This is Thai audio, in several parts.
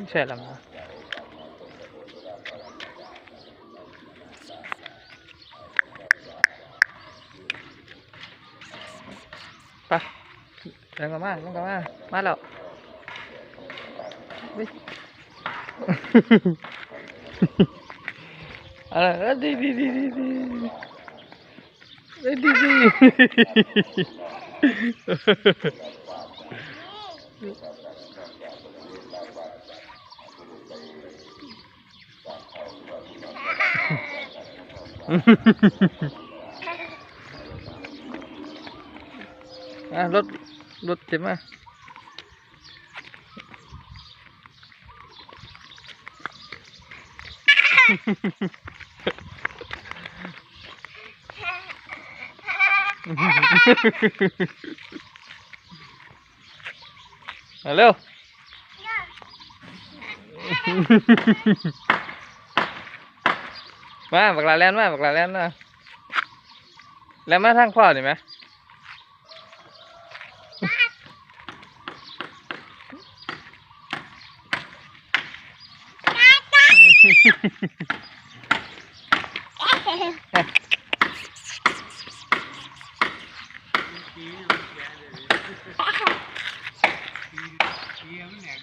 ఇన్షాలమ్మా pa đừng có ma đừng có ma. Ma lậu. อะไรเออดีดีดีดีดีเอ้ยดีดีอะรถรถเต็มอะ มาเร็วมาบักลาแลนมาบักลาแลนมาแล้วมาทางพ่อหนี่ไหม เกียร์มันแหนม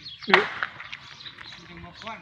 มันจะมาควัน